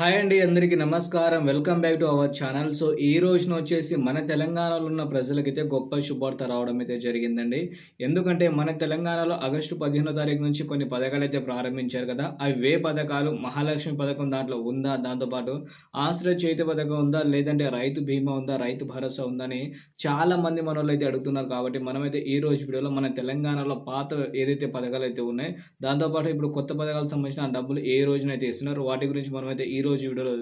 Hi అండి అందరికీ నమస్కారం. Welcome back to our channel. So ఈ రోజున వచ్చేసి మన తెలంగాణలో ఉన్న ప్రజలకైతే గొప్ప శుభార్త రావడం అయితే జరిగిందండి. ఎందుకంటే మన తెలంగాణలో ఆగస్టు పదిహేనో తారీఖు నుంచి కొన్ని పథకాలు అయితే ప్రారంభించారు కదా. అవి వే పథకాలు మహాలక్ష్మి పథకం దాంట్లో ఉందా? దాంతోపాటు ఆశ్రయ చేతి పథకం ఉందా? లేదంటే రైతు బీమా ఉందా? రైతు భరోసా ఉందని చాలా మంది మన అయితే అడుగుతున్నారు కాబట్టి మనమైతే ఈ రోజు వీడియోలో మన తెలంగాణలో పాత ఏదైతే పథకాలు అయితే ఉన్నాయో దాంతోపాటు ఇప్పుడు కొత్త పథకాలకు సంబంధించిన డబ్బులు ఏ రోజునైతే ఇస్తున్నారు వాటి గురించి మనమైతే ఈ ఈరోజు వీడియోలో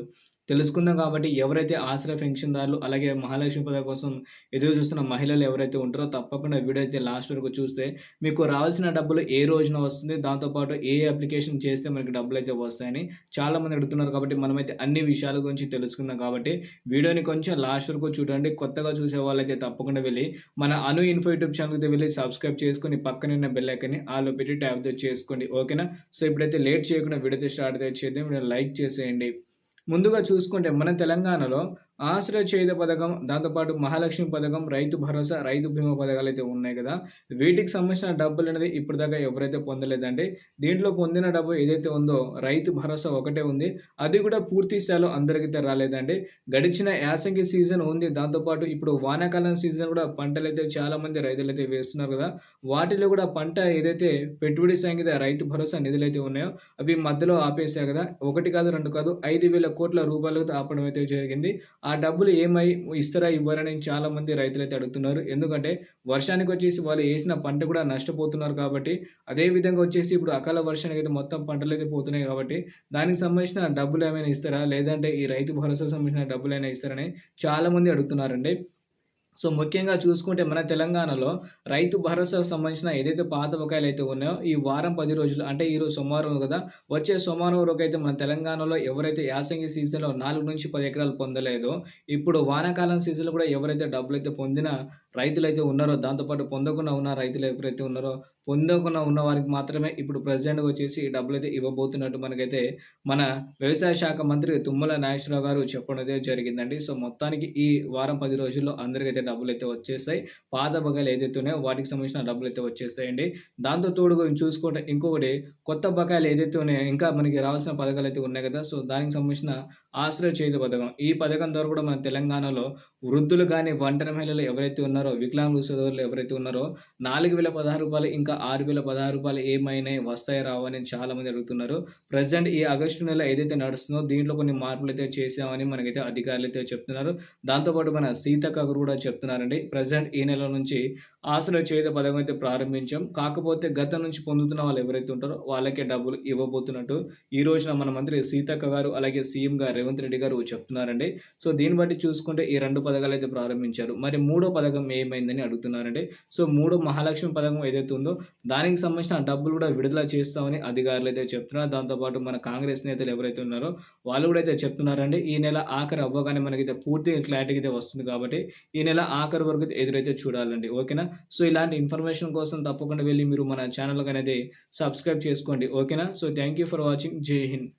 తెలుసుకుందాం కాబట్టి ఎవరైతే ఆశ్రయ పెన్షన్దారులు అలాగే మహాలక్ష్మి పథకం కోసం ఎదురు చూస్తున్న మహిళలు ఎవరైతే ఉంటారో తప్పకుండా వీడియో అయితే లాస్ట్ వరకు చూస్తే మీకు రావాల్సిన డబ్బులు ఏ రోజున వస్తుంది దాంతోపాటు ఏ అప్లికేషన్ చేస్తే మనకి డబ్బులు అయితే వస్తాయని చాలామంది అడుగుతున్నారు కాబట్టి మనమైతే అన్ని విషయాల గురించి తెలుసుకుందాం కాబట్టి వీడియోని కొంచెం లాస్ట్ వరకు చూడండి. కొత్తగా చూసే వాళ్ళైతే తప్పకుండా వెళ్ళి మన అను ఇన్ఫో యూట్యూబ్ ఛానల్కి వెళ్ళి సబ్స్క్రైబ్ చేసుకుని పక్కన బెల్లైకని ఆలో పెట్టి ట్యాప్ చేసుకోండి. ఓకేనా? సో ఇప్పుడైతే లేట్ చేయకుండా వీడియో స్టార్ట్ అయితే చేద్దాం. వీడియో లైక్ చేసేయండి. ముందుగా చూసుకుంటే మన తెలంగాణలో ఆశ్రయ చేయుత పథకం దాంతోపాటు మహాలక్ష్మి పథకం రైతు భరోసా రైతు బీమా పథకాలు అయితే ఉన్నాయి కదా. వీటికి సంబంధించిన డబ్బులు అనేది ఇప్పటిదాకా ఎవరైతే పొందలేదండి దీంట్లో పొందిన డబ్బు ఏదైతే ఉందో రైతు భరోసా ఒకటే ఉంది. అది కూడా పూర్తి స్థాయిలో అందరికైతే రాలేదండి గడిచిన యాసంగి సీజన్ ఉంది. దాంతోపాటు ఇప్పుడు వానాకాలం సీజన్ కూడా పంటలు అయితే చాలా మంది రైతులు అయితే వేస్తున్నారు కదా. వాటిలో కూడా పంట ఏదైతే పెట్టుబడి సంగీత రైతు భరోసా నిధులు అయితే ఉన్నాయో అవి మధ్యలో ఆపేశారు కదా. ఒకటి కాదు రెండు కాదు ఐదు వేల కోట్ల రూపాయలు ఆపడం అయితే జరిగింది. ఆ డబ్బులు ఏమై ఇస్తారా ఇవ్వరని చాలా మంది రైతులు అయితే అడుగుతున్నారు. ఎందుకంటే వర్షానికి వచ్చేసి వాళ్ళు వేసిన పంట కూడా నష్టపోతున్నారు కాబట్టి అదే విధంగా వచ్చేసి ఇప్పుడు అకాల వర్షానికి అయితే మొత్తం పంటలు అయితే పోతున్నాయి కాబట్టి దానికి సంబంధించిన డబ్బులు ఏమైనా ఇస్తారా? లేదంటే ఈ రైతు భరోసా సంబంధించిన డబ్బులు అయినా ఇస్తారని చాలా మంది అడుగుతున్నారండి. సో ముఖ్యంగా చూసుకుంటే మన తెలంగాణలో రైతు భరోసాకు సంబంధించిన ఏదైతే పాత బకాయిలు అయితే ఉన్నాయో ఈ వారం పది రోజులు అంటే ఈరోజు సోమవారం కదా వచ్చే సోమవారం వరకు అయితే మన తెలంగాణలో ఎవరైతే యాసంగి సీజన్లో నాలుగు నుంచి పది ఎకరాలు పొందలేదో ఇప్పుడు వానాకాలం సీజన్లో కూడా ఎవరైతే డబ్బులు అయితే పొందిన రైతులు అయితే ఉన్నారో దాంతోపాటు పొందకుండా ఉన్న రైతులు ఎవరైతే ఉన్నారో పొందకుండా ఉన్న వారికి మాత్రమే ఇప్పుడు ప్రెసిడెంట్ వచ్చేసి డబ్బులు అయితే ఇవ్వబోతున్నట్టు మనకైతే మన వ్యవసాయ శాఖ మంత్రి తుమ్మల నాగేశ్వరరావు గారు చెప్పడం అయితే జరిగిందండి. సో మొత్తానికి ఈ వారం పది రోజుల్లో అందరికైతే డబ్బులు అయితే వచ్చేస్తాయి. పాత బకాయిలు ఏదైతే ఉన్నాయో వాటికి సంబంధించిన డబ్బులు అయితే వచ్చేస్తాయండి. దాంతో తోడు చూసుకుంటే ఇంకొకటి కొత్త బకాయిలు ఏదైతే ఉన్నాయో ఇంకా మనకి రావాల్సిన పథకాలు అయితే ఉన్నాయి కదా. సో దానికి సంబంధించిన ఆశ్రయ చేతి పథకం. ఈ పథకం ద్వారా కూడా మన తెలంగాణలో వృద్ధులు కానీ ఒంటరి మహిళలు ఎవరైతే ఉన్నారో వికలాంగులు సోదరులు ఎవరైతే ఉన్నారో నాలుగు వేల పదహారు రూపాయలు ఇంకా ఆరు వేల పదహారు రూపాయలు ఏమైనా వస్తాయి రావని చాలా మంది అడుగుతున్నారు. ప్రజెంట్ ఈ ఆగస్టు నెల ఏదైతే నడుస్తుందో దీంట్లో కొన్ని మార్పులు అయితే చేసామని మనకైతే అధికారులు అయితే చెప్తున్నారు. దాంతోపాటు మన సీతక్క కూడా చెప్తున్నారండి. ప్రజెంట్ ఈ నెల నుంచి ఆశలో చేత పథకం అయితే ప్రారంభించాం. కాకపోతే గతం నుంచి పొందుతున్న వాళ్ళు ఎవరైతే ఉంటారో వాళ్ళకే డబ్బులు ఇవ్వబోతున్నట్టు ఈ రోజున మన మంత్రి సీతక్క గారు అలాగే సీఎం గారు రేవంత్ రెడ్డి గారు చెప్తున్నారండి. సో దీన్ని బట్టి చూసుకుంటే ఈ రెండు పథకాలు అయితే ప్రారంభించారు. మరి మూడో పథకం ఏమైందని అడుగుతున్నారండి. సో మూడో మహాలక్ష్మి పథకం ఏదైతే ఉందో దానికి సంబంధించిన డబ్బులు కూడా విడుదల చేస్తామని అధికారులు అయితే చెప్తున్నారు. దాంతోపాటు మన కాంగ్రెస్ నేతలు ఎవరైతే ఉన్నారో వాళ్ళు కూడా అయితే చెప్తున్నారండి. ఈ నెల ఆఖరి అవ్వగానే మనకైతే పూర్తి క్లారిటీ అయితే వస్తుంది కాబట్టి ఈ నెల ఆఖరి వరకు ఎదురైతే చూడాలండి. ఓకేనా? సో ఇలాంటి ఇన్ఫర్మేషన్ కోసం తప్పకుండా వెళ్ళి మీరు మన ఛానల్ అనేది సబ్స్క్రైబ్ చేసుకోండి. ఓకేనా so thank you for watching Jai Hind